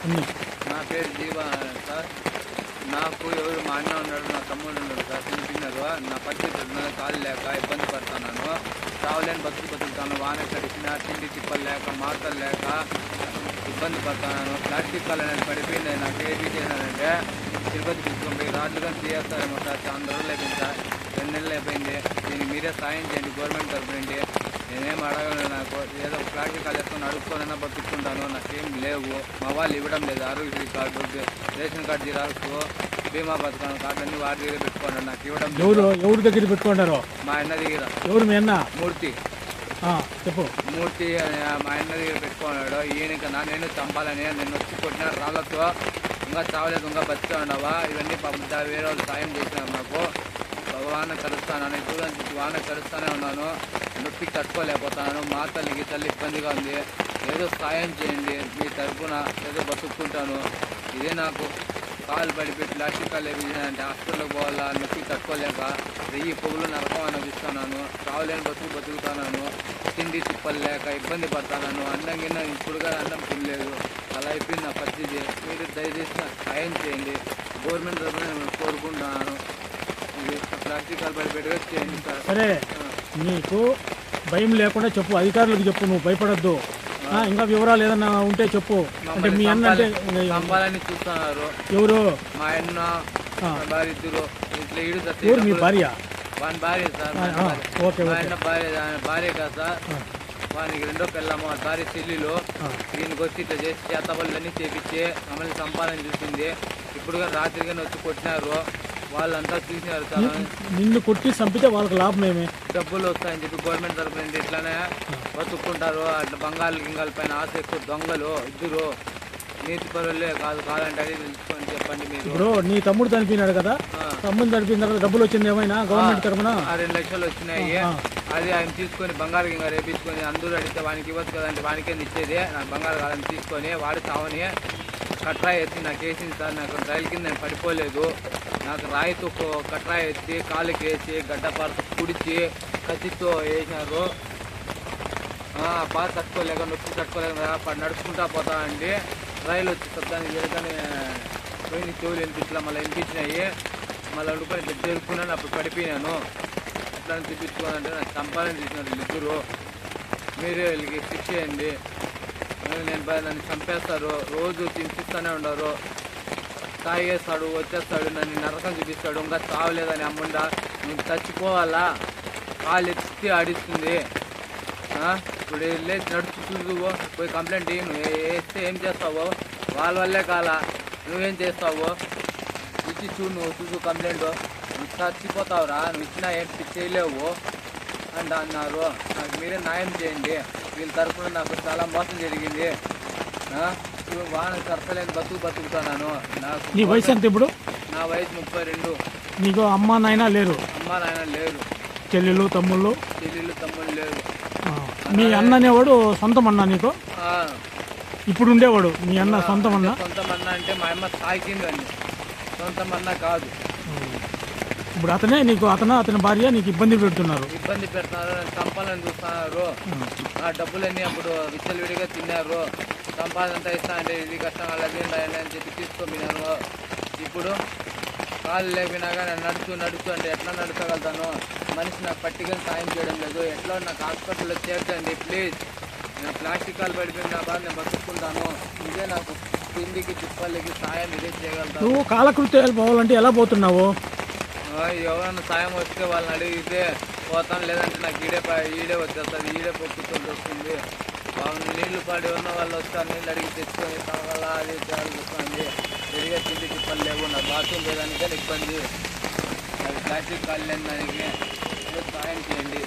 నా పేరు జీవా సార్. నాకు ఎవరు మా అన్న ఉన్నాడు నా తమ్ముడు ఉన్నాడు సార్. తింటున్నారు నా పరిస్థితి ఉన్నది కాలు లేక ఇబ్బంది పడుతున్నాను. రావలేని బతుకు బతుకుతాను. వాన కడిపిన తిండి తిప్పలు లేక మాటలు లేక ఇబ్బంది పడుతున్నాను. ప్లాస్టిక్ కాలు అనేది పడిపోయింది. నాకు ఏది చేశానంటే తిరుపతి తీసుకుంటే రాజుగా రాడ్లు తీయేస్తారేమో సార్. చాలా రోజులు అయిపోయింది సార్. రెండు నెలలు అయిపోయింది. దీనికి మీరే సాయం చేయండి. గవర్నమెంట్ తరపు నుండి నేనేం అడగను నాకు. ఏదో ప్లాస్టిక్ కాలు వేసుకొని అడుక్కోనైనా బతుకుంటాను. నాకేం లేవు. మా వాళ్ళు ఇవ్వడం లేదు. Aarogyasri card ration card xerox బీమా పథకం కార్డు అన్ని వారి దగ్గర పెట్టుకోండి నాకు ఇవ్వడం. ఎవరు ఎవరి దగ్గర పెట్టుకుంటారో మా అన్న దగ్గర. ఎవరు మీ అన్న? మూర్తి. చెప్పు. మూర్తి మా అన్న దగ్గర పెట్టుకున్నాడు. ఈయన నా నేను చంపాలని నేను వచ్చి కొట్టిన రాళ్ళతో. ఇంకా చావలేదు ఇంకా బతికే ఉండవా ఇవన్నీ పాపం దా- వేరే వాళ్ళు సాయం చేసినారు నాకు. వాన కలుస్తాను దూరం నుంచి వాన కలుస్తూనే ఉన్నాను. నొప్పి తట్టుకోలేకపోతున్నాను. మా తల్లి ఇబ్బందిగా ఉంది. ఏదో సాయం చేయండి. మీ తరఫున ఏదో బతుక్కుంటాను ఇదే నాకు కాలు పడిపెట్టి ప్లాస్టిక్ కాలు అంటే హాస్పిటల్కి పోవాలా? నొప్పి తట్టుకోలేక వెయ్యి పొగులు నరకం అనిపిస్తున్నాను రావలేని బతుకు బతుకుతున్నాను. తిండి తిప్పలు లేక ఇబ్బంది పడుతున్నాను. అన్నం గిన్న ఇప్పుడుగా అన్నం తినలేదు. అలా అయిపోయింది నా పరిస్థితి. మీరు దయచేసి సాయం చేయండి. గవర్నమెంట్ తరఫున నేను కోరుకుంటున్నాను ఇది ప్లాస్టిక్ కాలు పడిపోయేట్టుగా చేయండి సార్ నీకు భయం లేకుండా చెప్పు. అధికారులకు చెప్పు నువ్వు భయపడొద్దు. ఇంకా వివరాలు ఏదన్నా ఉంటే చెప్పు. అంటే మీ అన్న అంటే చూస్తున్నారు. ఎవరు? మా అన్న భార్య ఇద్దరు ఇట్లా ఈడు ఎవరు మీ భార్య? వాని భార్య సార్. ఓకే ఆయన భార్య భార్య కాదు సార్. వానికి రెండో పిల్లము భార్య చెల్లిలో. దీనికి వచ్చి ఇట్లా చేసి చేతబళ్ళన్నీ చేపించి మమ్మల్ని సంపాదన చూసింది. ఇప్పుడు కానీ రాత్రి కానీ వచ్చి కొట్టినారు. వాళ్ళంతా చూసినారు సార్ నిన్ను కొట్టి చంపితే వాళ్ళకి లాభం ఏమి? డబ్బులు వస్తాయని చెప్పి గవర్నమెంట్ తరపు నుండి ఇట్లానే బతుక్కుంటారు అట్లా బంగాళ గింగాల పైన ఆశ ఎక్కువ దొంగలు ఇద్దరు నీతి పరులే కాదు కాదంటే అది తెలుసుకొని చెప్పండి మీరు. నీ తమ్ముడు చనిపోయినాడు కదా. తమ్ముడు చనిపోయిన తర్వాత డబ్బులు వచ్చింది ఏమైనా గవర్నమెంట్ తరఫున రెండు లక్షలు వచ్చినాయి. అది ఆయన తీసుకొని బంగారు గింగ రేపించుకొని అందరూ అడిగితే వానికి ఇవ్వచ్చు కదంటే వానికే ఇచ్చేది. నాకు బంగారు కాలం తీసుకొని వాడు చావని కట్రా ఎత్తి నాకు వేసింది సార్ నాకు రైలు కింద నేను పడిపోలేదు. నాకు రాయితో ఒక కట్రా ఎత్తి కాలుకి వేసి గడ్డపారతో కుడిచి కత్తితో వేసినారు. ఆ, బాగా తట్టుకోలేక నొప్పి తట్టుకోలేక ప- నడుచుకుంటా పోతా అండి. రైలు వచ్చి శబ్దానికి జరగని పోయిన చెవులు వినిపించలే మళ్ళీ వినిపించినాయి. మళ్ళీ వండుకొని ఇట్లా అప్పుడు పడిపోయినాను. అట్లా తిప్పించుకోవాలంటే నాకు చంపాలని తీసినారు ఇద్దరు. మీరే వీళ్ళకి శిక్ష చేయండి నేను నన్ను చంపేస్తారు. రోజు హింసిస్తూనే ఉండరు తాగేస్తాడు వచ్చేస్తాడు నన్ను నరకం చూపిస్తాడు ఇంకా చావలేదని అమ్ముండా. నువ్వు చచ్చిపోవాలా? కాలు ఎత్తి ఆడిస్తుంది. ఇప్పుడు లేచి నడుచు చూసుకో పోయి కంప్లైంట్ ఇయ్యి. నువ్వు వేస్తే ఏం చేస్తావో? వాళ్ళ వల్లే కాలా. నువ్వేం చేస్తావు? ఇచ్చి చూడు నువ్వు చూసు కంప్లైంట్ నువ్వు చచ్చిపోతావురా. నువ్వు ఇచ్చినా ఏం చేయలేవు. అంట అన్నారు. నాకు మీరే న్యాయం చేయండి. వీళ్ళ తరఫున నాకు చాలా మోసం జరిగింది. వాన బతుకు నాకు నీ వయసు ఎంత ఇప్పుడు? నా వయసు ముప్పై రెండు. నీకు అమ్మ నాయన లేరు? అమ్మ నాయన లేరు. చెల్లెలు తమ్ముళ్ళు? చెల్లెళ్ళు తమ్ముళ్ళు లేరు. మీ అన్న అనేవాడు సొంతం అన్న నీకు? ఇప్పుడు ఉండేవాడు మీ అన్న సొంతం అన్న? సొంతం అన్న అంటే మా అమ్మ తాకిందండి సొంతం అన్న కాదు. ఇప్పుడు అతనే నీకు అతను అతని భార్య నీకు ఇబ్బంది పెడుతున్నారు. ఇబ్బంది పెడుతున్నారు చంపాలని చూస్తున్నారు. ఆ డబ్బులన్నీ అప్పుడు విచ్చలవిడిగా తిన్నారు. సంపాదన అంతా ఇస్తా అంటే ఇది కష్టం ఉండాలి అని చెప్పి తీసుకోపోయినాను ఇప్పుడు కాళ్ళు లేపినాక నేను నడుచు నడుచు అంటే ఎట్లా నడచగలుగుతాను మనిషి నాకు పట్టిగా సాయం చేయడం లేదు. ఎట్లా నాకు హాస్పిటల్లో చేర్చండి ప్లీజ్ నేను ప్లాస్టిక్ కాలు పడిపోయిన నా బాధ నేను బతుక్కుంటాను. ఇదే నాకు తిండికి తిప్పలకి సాయం ఇదే చేయగలుగుతాను. నువ్వు కాలకృత్యాలు పోవాలంటే ఎలా పోతున్నావు? ఎవరైనా సాయం వస్తే వాళ్ళని అడిగితే పోతాను లేదంటే నాకు ఈడే ఈడే వచ్చేస్తుంది ఈడే పొక్కుతుంది వస్తుంది నీళ్ళు పడి ఉన్న వాళ్ళు వస్తారు నీళ్ళు అడిగి తెచ్చుకొని తాగాలా అది చేయాల్సి వస్తుంది తిరిగే తిండి తిప్పలు లేకుండా నా బాత్రూమ్ లేదానికే ఇబ్బంది. అది ప్లాస్టిక్ కాళ్ళు దానికి సాయం చేయండి.